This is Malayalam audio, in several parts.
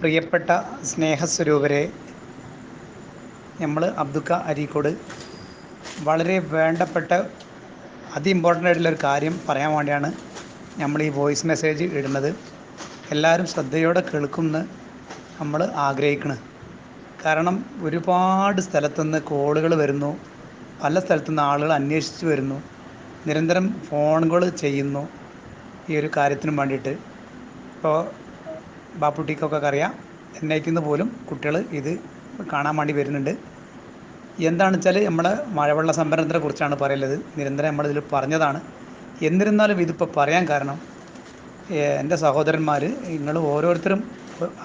പ്രിയപ്പെട്ട സ്നേഹസ്വരൂപരെ നമ്മൾ അബ്ദുക്ക അരീക്കോട് വളരെ വേണ്ടപ്പെട്ട അതി ഇമ്പോർട്ടന്റ് ആയിട്ടുള്ള ഒരു കാര്യം പറയാൻ വേണ്ടിയാണ് നമ്മൾ ഈ വോയിസ് മെസ്സേജ് ഇടുന്നത്. എല്ലാവരും ശ്രദ്ധയോടെ കേൾക്കുമെന്ന് നമ്മൾ ആഗ്രഹിക്കണം. കാരണം ഒരുപാട് സ്ഥലത്തുനിന്ന് കോളുകൾ വരുന്നു. പല സ്ഥലത്തുനിന്ന് ആളുകൾ അന്വേഷിച്ച് വരുന്നു. നിരന്തരം ഫോണുകൾ ചെയ്യുന്നു ഈ ഒരു കാര്യത്തിനും വേണ്ടിയിട്ട്. ഇപ്പോൾ ബാപ്പുട്ടിക്കൊക്കെ അറിയാം. ഐ പോലും കുട്ടികൾ ഇത് കാണാൻ വേണ്ടി വരുന്നുണ്ട്. എന്താണെന്ന് വെച്ചാൽ നമ്മുടെ മഴവെള്ള സംഭരണത്തിനെ കുറിച്ചാണ് പറയുന്നത് നിരന്തരം നമ്മളിതിൽ പറഞ്ഞതാണ്. എന്നിരുന്നാലും ഇതിപ്പോൾ പറയാൻ കാരണം എന്റെ സഹോദരന്മാർ നിങ്ങൾ ഓരോരുത്തരും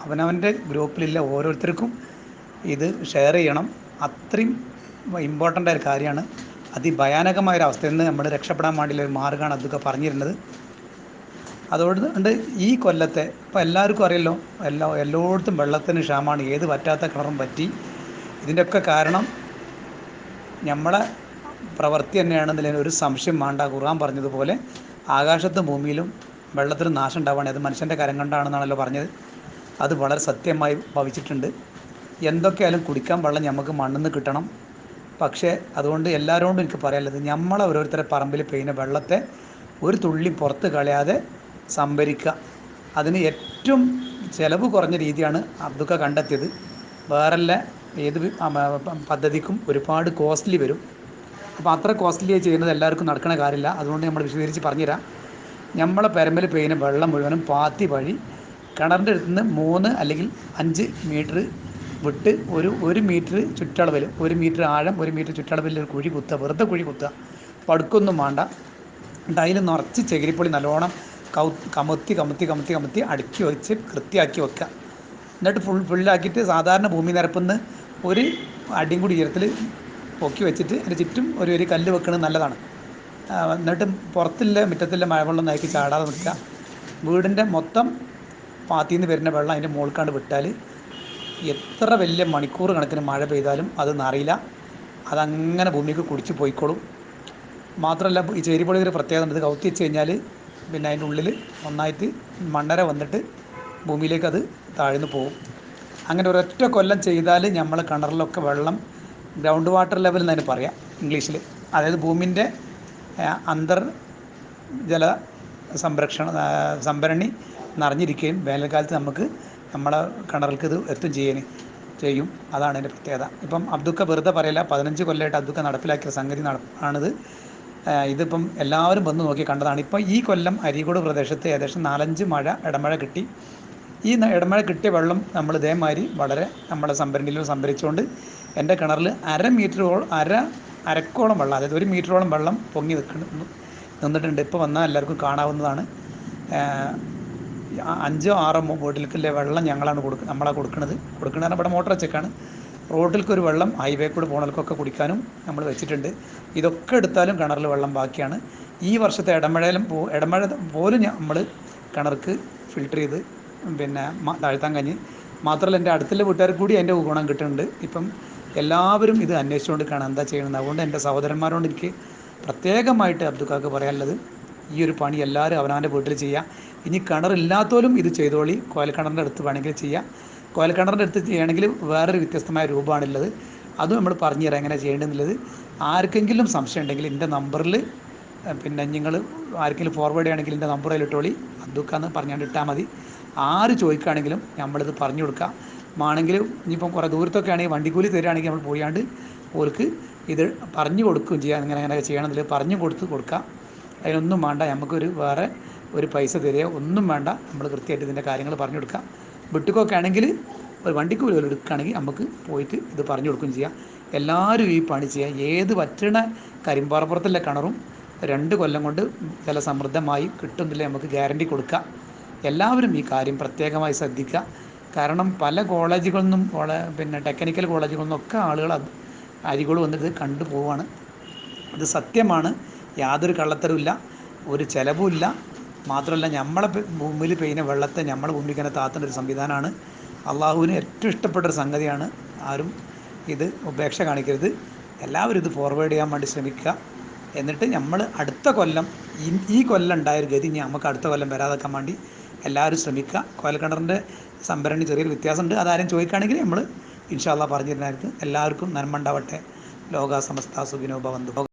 അവനവന്റെ ഗ്രൂപ്പിലില്ല ഓരോരുത്തർക്കും ഇത് ഷെയർ ചെയ്യണം. അത്രയും ഇമ്പോർട്ടന്റ് ആയ കാര്യമാണ്. അതിഭയാനകമായ ഒരു അവസ്ഥയിൽ നിന്ന് നമ്മൾ രക്ഷപ്പെടാൻ വേണ്ടിയുള്ള ഒരു മാർഗമാണ് അതൊക്കെ പറഞ്ഞിരുന്നത്. അതുകൊണ്ട് ഈ കൊല്ലത്തെ ഇപ്പോൾ എല്ലാവർക്കും അറിയല്ലോ എല്ലാ എല്ലായിടത്തും വെള്ളത്തിന് ക്ഷാമമാണ് ഏത് പറ്റാത്ത കിണറും പറ്റി. ഇതിന്റെയൊക്കെ കാരണം നമ്മളെ പ്രവൃത്തി തന്നെയാണെന്നതിൽ ഒരു സംശയം വേണ്ട ഖുർആൻ പറഞ്ഞതുപോലെ ആകാശത്തും ഭൂമിയിലും വെള്ളത്തിന് നാശം ഉണ്ടാവുകയാണ് അത് മനുഷ്യന്റെ കരം കൊണ്ടാണെന്നാണല്ലോ പറഞ്ഞത്. അത് വളരെ സത്യമായി ഭവിച്ചിട്ടുണ്ട്. എന്തൊക്കെയായാലും കുടിക്കാൻ വെള്ളം നമുക്ക് മണ്ണിൽ നിന്ന് കിട്ടണം. പക്ഷേ അതുകൊണ്ട് എല്ലാവരോടും എനിക്ക് പറയാനുള്ളത് നമ്മളെ ഓരോരുത്തരെ പറമ്പിൽ പെയ്യുന്ന വെള്ളത്തെ ഒരു തുള്ളി പുറത്ത് കളയാതെ സംഭരിക്കുക. അതിന് ഏറ്റവും ചിലവ് കുറഞ്ഞ രീതിയാണ് അബ്ദുക്ക കണ്ടെത്തിയത്. വേറെല്ല ഏത് പദ്ധതിക്കും ഒരുപാട് കോസ്റ്റ്ലി വരും. അപ്പോൾ അത്ര കോസ്റ്റ്ലി ചെയ്യുന്നത് എല്ലാവർക്കും നടക്കുന്ന കാര്യമില്ല അതുകൊണ്ട് നമ്മൾ വിശദീകരിച്ച് പറഞ്ഞുതരാം. നമ്മളെ പെരമ്പൽ പെയ്യുന്ന വെള്ളം മുഴുവനും പാത്തി വഴി കിണറിന്റെ അടുത്ത് നിന്ന് മൂന്ന് അല്ലെങ്കിൽ അഞ്ച് മീറ്റർ വിട്ട് ഒരു ഒരു മീറ്റർ ചുറ്റളവിൽ ഒരു മീറ്റർ ആഴം ഒരു മീറ്റർ ചുറ്റളവിൽ ഒരു കുഴി കുത്തുക. വെറുതെ കുഴി കുത്തുക. പടുക്കൊന്നും വേണ്ട. അതിൽ നിറച്ച് ചകിരിപ്പൊളി നല്ലോണം കൗ കമത്തി കമത്തി കമത്തി കമത്തി അടുക്കി വെച്ച് കൃത്യമാക്കി വെക്കുക. എന്നിട്ട് ഫുൾ ഫുള്ളാക്കിയിട്ട് സാധാരണ ഭൂമി നിരപ്പുന്ന ഒരു അടിയും കൂടി ഉയരത്തിൽ പൊക്കി വെച്ചിട്ട് അതിന് ചുറ്റും ഒരു ഒരു കല്ല് വെക്കുന്നത് നല്ലതാണ്. എന്നിട്ട് പുറത്തില്ല മുറ്റത്തില്ല മഴവെള്ളം നയക്കി ചാടാതെ നിൽക്കുക. വീടിന്റെ മൊത്തം പാത്തിയിൽ നിന്ന് വരുന്ന വെള്ളം അതിന്റെ മുകൾക്കാണ്ട് വിട്ടാൽ എത്ര വലിയ മണിക്കൂർ കണക്കിന് മഴ പെയ്താലും അത് നിറയില്ല. അതങ്ങനെ ഭൂമിക്ക് കുടിച്ച് പോയിക്കോളും. മാത്രമല്ല ഈ ചേരിപ്പൊളി ഒരു പ്രത്യേകത ഉണ്ട്. ഇത് കൗത്തി വെച്ച് കഴിഞ്ഞാൽ പിന്നെ അതിന്റെ ഉള്ളിൽ ഒന്നായിട്ട് മണ്ണര വന്നിട്ട് ഭൂമിയിലേക്ക് അത് താഴ്ന്നു പോകും. അങ്ങനെ ഒരൊറ്റ കൊല്ലം ചെയ്താൽ നമ്മൾ കിണറിലൊക്കെ വെള്ളം ഗ്രൗണ്ട് വാട്ടർ ലെവൽ എന്ന് തന്നെ പറയാം ഇംഗ്ലീഷിൽ അതായത് ഭൂമിന്റെ അന്തർ ജല സംരക്ഷണ സംഭരണി നിറഞ്ഞിരിക്കുകയും വേനൽക്കാലത്ത് നമുക്ക് നമ്മളെ കിണറിൽക്ക് ഇത് എത്തും ചെയ്യാൻ ചെയ്യും. അതാണ് അതിന്റെ പ്രത്യേകത. ഇപ്പം അബ്ദുക്ക വെറുതെ പറയില്ല പതിനഞ്ച് കൊല്ലമായിട്ട് അബ്ദുക്ക നടപ്പിലാക്കിയ സംഗതി നട ആണിത്. ഇതിപ്പം എല്ലാവരും വന്ന് നോക്കി കണ്ടതാണ്. ഇപ്പോൾ ഈ കൊല്ലം അരീക്കോട് പ്രദേശത്ത് ഏകദേശം നാലഞ്ച് മഴ ഇടമഴ കിട്ടി. ഈ ഇടമഴ കിട്ടിയ വെള്ളം നമ്മൾ ഇതേമാതിരി വളരെ നമ്മുടെ സംഭരണിയിൽ സംഭരിച്ചുകൊണ്ട് എന്റെ കിണറിൽ അര മീറ്ററോളം അര അരക്കോളം വെള്ളം അതായത് ഒരു മീറ്ററോളം വെള്ളം പൊങ്ങി നിൽക്കുന്നു നിന്നിട്ടുണ്ട്. ഇപ്പോൾ വന്നാൽ എല്ലാവർക്കും കാണാവുന്നതാണ്. അഞ്ചോ ആറോ ബോട്ടിലേക്കുള്ള വെള്ളം ഞങ്ങളാണ് കൊടുക്കുക നമ്മളാണ് കൊടുക്കുന്നത് കൊടുക്കുന്നത് ഇവിടെ മോട്ടർ വെച്ചേക്കാണ്. റോഡിലേക്ക് ഒരു വെള്ളം ഹൈവേ കൂടെ പോണവർക്കൊക്കെ കുടിക്കാനും നമ്മൾ വെച്ചിട്ടുണ്ട്. ഇതൊക്കെ എടുത്താലും കിണറിൽ വെള്ളം ബാക്കിയാണ്. ഈ വർഷത്തെ ഇടമഴയിലും പോ ഇടമഴ പോലും നമ്മൾ കിണർക്ക് ഫിൽട്ടർ ചെയ്ത് പിന്നെ താഴ്ത്താൻ കഴിഞ്ഞ്. മാത്രമല്ല എന്റെ അടുത്തുള്ള വീട്ടുകാർക്ക് കൂടി അതിന്റെ ഗുണം കിട്ടുന്നുണ്ട്. ഇപ്പം എല്ലാവരും ഇത് അന്വേഷിച്ചുകൊണ്ട് കാണാൻ എന്താ ചെയ്യണമെന്ന് അതുകൊണ്ട് എന്റെ സഹോദരന്മാരോട് എനിക്ക് പ്രത്യേകമായിട്ട് അബ്ദുക്കാക്ക് പറയാനുള്ളത് ഈ ഒരു പണി എല്ലാവരും അവനവന്റെ വീട്ടിൽ ചെയ്യുക ഇനി കിണറില്ലാത്തവരും ഇത് ചെയ്തോളി. കോയൽ കിണറിന്റെ അടുത്ത് വേണമെങ്കിൽ ചെയ്യാം. കോയൽക്കിണറിന്റെ അടുത്ത് ചെയ്യണമെങ്കിൽ വേറൊരു വ്യത്യസ്തമായ രൂപമാണുള്ളത്. അതും നമ്മൾ പറഞ്ഞു തരാം എങ്ങനെ ചെയ്യേണ്ടതെന്നുള്ളത്. ആർക്കെങ്കിലും സംശയം ഉണ്ടെങ്കിൽ എന്റെ നമ്പറിൽ പിന്നെ നിങ്ങൾ ആർക്കെങ്കിലും ഫോർവേഡ് ചെയ്യണമെങ്കിൽ എന്റെ നമ്പർ ഇട്ടോളി. അബ്ദുക്കാന്ന് പറഞ്ഞുകൊണ്ട് ഇട്ടാൽ മതി. ആര് ചോദിക്കുകയാണെങ്കിലും നമ്മളിത് പറഞ്ഞു കൊടുക്കാം. ആണെങ്കിൽ ഇനിയിപ്പം കുറേ ദൂരത്തൊക്കെ ആണെങ്കിൽ വണ്ടിക്കൂലി തരികയാണെങ്കിൽ നമ്മൾ പോയാണ്ട് ഓർക്ക് ഇത് പറഞ്ഞു കൊടുക്കുകയും ചെയ്യാം. അങ്ങനെ അങ്ങനെ ചെയ്യണമെന്നില്ല പറഞ്ഞു കൊടുത്ത് കൊടുക്കാം. അതിനൊന്നും വേണ്ട. നമുക്കൊരു വേറെ ഒരു പൈസ തരിക ഒന്നും വേണ്ട. നമ്മൾ കൃത്യമായിട്ട് ഇതിന്റെ കാര്യങ്ങൾ പറഞ്ഞു കൊടുക്കാം. വിട്ടുക്കൊക്കെ ആണെങ്കിൽ ഒരു വണ്ടിക്ക് പോലും എടുക്കുകയാണെങ്കിൽ നമുക്ക് പോയിട്ട് ഇത് പറഞ്ഞു കൊടുക്കുകയും ചെയ്യാം. എല്ലാവരും ഈ പണി ചെയ്യാം ഏത് പറ്റണ കരിമ്പാറപ്പുറത്തുള്ള കിണറും രണ്ട് കൊല്ലം കൊണ്ട് ജലസമൃദ്ധമായി കിട്ടുന്നില്ല നമുക്ക് ഗ്യാരണ്ടി കൊടുക്കുക. എല്ലാവരും ഈ കാര്യം പ്രത്യേകമായി ശ്രദ്ധിക്കുക. കാരണം പല കോളേജുകളിൽ നിന്നും പിന്നെ ടെക്നിക്കൽ കോളേജുകളിൽ നിന്നൊക്കെ ആളുകൾ അരികൾ വന്നിട്ട് കണ്ടു പോവാണ് ഇത് സത്യമാണ്. യാതൊരു കള്ളത്തരവുമില്ല. ഒരു ചിലവുമില്ല. മാത്രമല്ല നമ്മളെ മുമ്പിൽ പെയ്യുന്ന വെള്ളത്തെ നമ്മളെ ഭൂമിക്ക് തന്നെ താത്തുന്ന ഒരു സംവിധാനമാണ്. അള്ളാഹുവിന് ഏറ്റവും ഇഷ്ടപ്പെട്ട ഒരു സംഗതിയാണ് ആരും ഇത് ഉപേക്ഷ കാണിക്കരുത്. എല്ലാവരും ഇത് ഫോർവേഡ് ചെയ്യാൻ വേണ്ടി ശ്രമിക്കുക. എന്നിട്ട് നമ്മൾ അടുത്ത കൊല്ലം ഈ കൊല്ലം ഉണ്ടായ ഒരു ഗതി ഇനി നമുക്ക് അടുത്ത കൊല്ലം വരാതെക്കാൻ വേണ്ടി എല്ലാവരും ശ്രമിക്കുക. കോയൽക്കിണറിന്റെ സംഭരണി ചെറിയൊരു വ്യത്യാസമുണ്ട്. അതാരും ചോദിക്കുകയാണെങ്കിൽ നമ്മൾ ഇൻഷാല്ല പറഞ്ഞിരുന്നായിരുന്നു എല്ലാവർക്കും നന്മ ഉണ്ടാവട്ടെ. ലോക സമസ്ത സുഖിനോ ഭവന്തു.